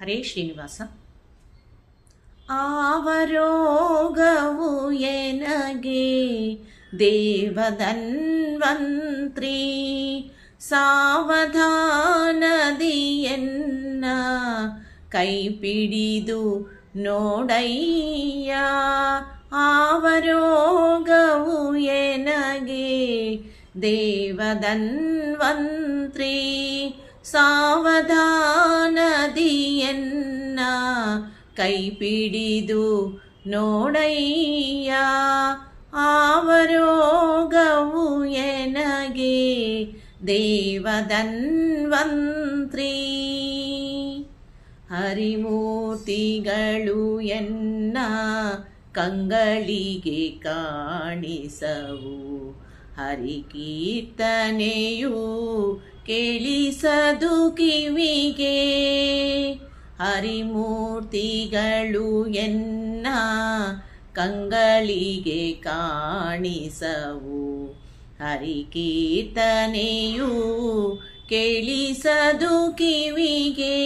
ಹರೇ ಶ್ರೀನಿವಾಸ. ಆವರೋಗವು ಎನಗೆ ದೇವದನ್ವಂತ್ರಿ ಸಾವಧಾನದಿಯನ್ನ ಕೈಪಿಡಿದು ನೋಡಯ್ಯ. ಆವರೋಗವು ಎನಗೆ ದೇವದನ್ವಂತ್ರಿ ಸಾವಧಾನದಿಯನ್ನ ಕೈಪಿಡಿದು ನೋಡಯ್ಯ ಆವರೋಗವು ಎನಗೆ ದೇವದನ್ವಂತ್ರಿ ಹರಿಮೂರ್ತಿಗಳು ಎನ್ನ ಕಂಗಳಿಗೆ ಕಾಣಿಸವು ಹರಿಕೀರ್ತನೆಯು ಕೇಳಿಸದು ಕಿವಿಗೆ. ಹರಿಮೂರ್ತಿಗಳು ಎನ್ನ ಕಂಗಳಿಗೆ ಕಾಣಿಸವು. ಹರಿಕೀರ್ತನೆಯು ಕೇಳಿಸದು ಕಿವಿಗೆ.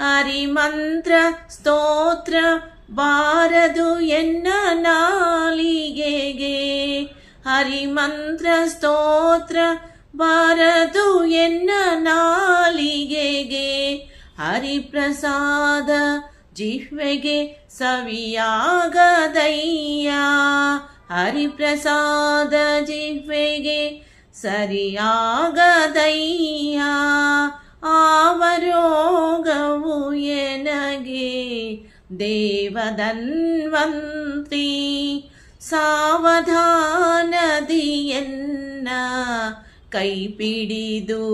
ಹರಿಮಂತ್ರ ಸ್ತೋತ್ರ ಬಾರದು ಎನ್ನ ನಾಲಿಗೆಗೆ. ಹರಿಮಂತ್ರ ಸ್ತೋತ್ರ ಬಾರದು ಎನ್ನ ನಾಲಿಗೆಗೆ ಹರಿಪ್ರಸಾದ ಜಿಹ್ವೆಗೆ ಸವಿಯಾಗದಯ್ಯ ಹರಿಪ್ರಸಾದ ಜಿಹ್ವೆಗೆ ಸರಿಯಾಗದಯ್ಯ ಆವರೋಗವು ಎನಗೆ ದೇವದನ್ವಂತ್ರಿ ಸಾವಧಾನದಿಯನ್ನ ಕೈಪಿಡಿದು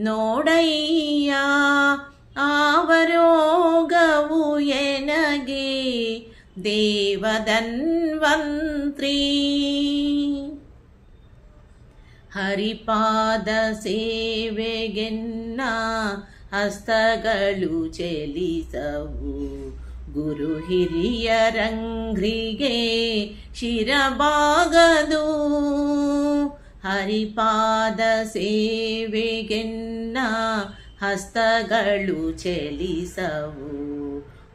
ನೋಡಯ್ಯ ಆವರೋಗವು ಎನಗೆ ದೇವದನ್ವಂತ್ರಿ ಹರಿಪಾದ ಸೇವೆಗೆನ್ನ ಹಸ್ತಗಳು ಚಲಿಸವು ಗುರು ಹಿರಿಯರಂಗ್ರಿಗೆ ಶಿರಬಾಗದು ಹರಿಪಾದ ಸೇವೆಗೆನ್ನ ಹಸ್ತಗಳು ಚಲಿಸವು.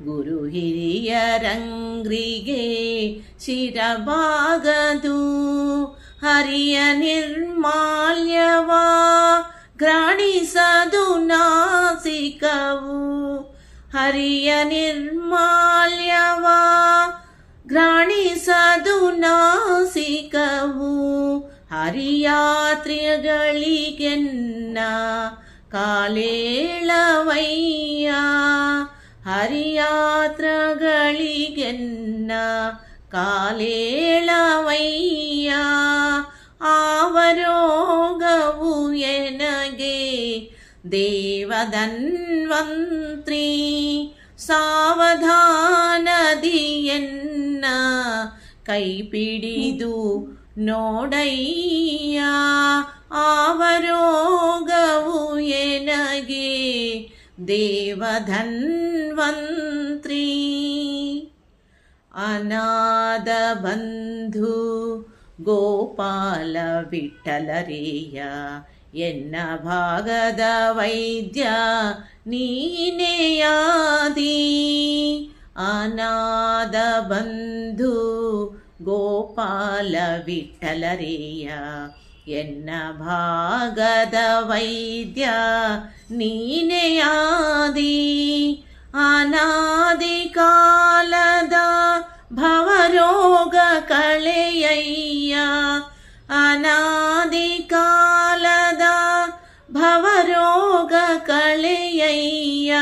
ಗುರು ಹಿರಿಯರಂಗ್ರಿಗೆ ಶಿರಬಾಗದು. ಹರಿಯ ನಿರ್ಮಾಲ್ಯವ ಗ್ರಾಣಿಸದು ನಾಸಿಕವು. ಹರಿಯ ನಿರ್ಮಾಲ್ಯವ ಗ್ರಾಣಿಸದು ನಾಸಿಕವು. ಹರಿಯಾತ್ರಿಗಳಿಗೆನ್ನ ಕಾಲೇಳವಯ್ಯ ಹರಿಯಾತ್ರಗಳಿಗೆನ್ನ ಕಾಲೇಳವಯ್ಯ ಆವರೋಗವು ಎನಗೆ ದೇವದನ್ವಂತ್ರಿ ಸಾವಧಾನದಿಯನ್ನ ಕೈಪಿಡಿದು ನೋಡಯ್ಯ ಆವರೋಗವು ಎನಗೆ ದೇವಧನ್ವಂತ್ರಿ ಅನಾದ ಬಂಧು ಗೋಪಾಲ ವಿಠಲರೇಯ ಎನ್ನ ಭಾಗದ ವೈದ್ಯ ನೀನೆಯಾದಿ ಅನಾದ ಬಂಧು ಗೋಪಾಲ ವಿಠಲರೇಯ ಎನ್ನ ಭಾಗದ ವೈದ್ಯ ನೀನೆಯಾದಿ ಅನಾದಿ ಕಾಲದ ಭವರೋಗ ಕಳೆಯಯ್ಯ ಅನಾದಿ ಕಾಲದ ಭವರೋಗ ಕಳೆಯಯ್ಯ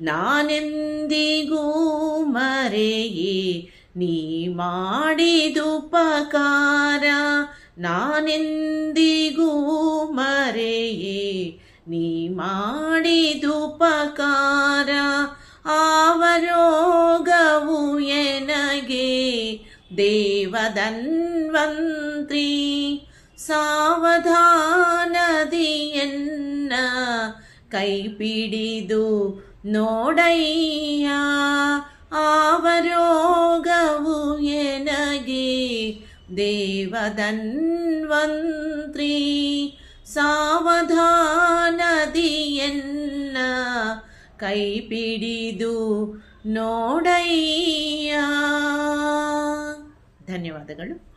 ನಾನೆಂದಿಗೂ ಮರೆಯೇ ನೀ ಮಾಡಿದುಪಕಾರ ನಾನೆಂದಿಗೂ ಮರೆಯೇ ನೀ ಮಾಡಿದುಪಕಾರ ಆವರೋಗವು ಎನಗೆ ದೇವದನ್ವಂತ್ರಿ ಸಾವಧಾನದಿಯನ್ನ ಕೈಪಿಡಿದು ನೋಡಯ್ಯ ಆವರೋಗವು ಎನಗೆ ದೇವದನ್ವಂತ್ರಿ ಸಾವಧಾನದಿಯನ್ನ ಕೈಪಿಡಿದು ನೋಡಯ್ಯ. ಧನ್ಯವಾದಗಳು.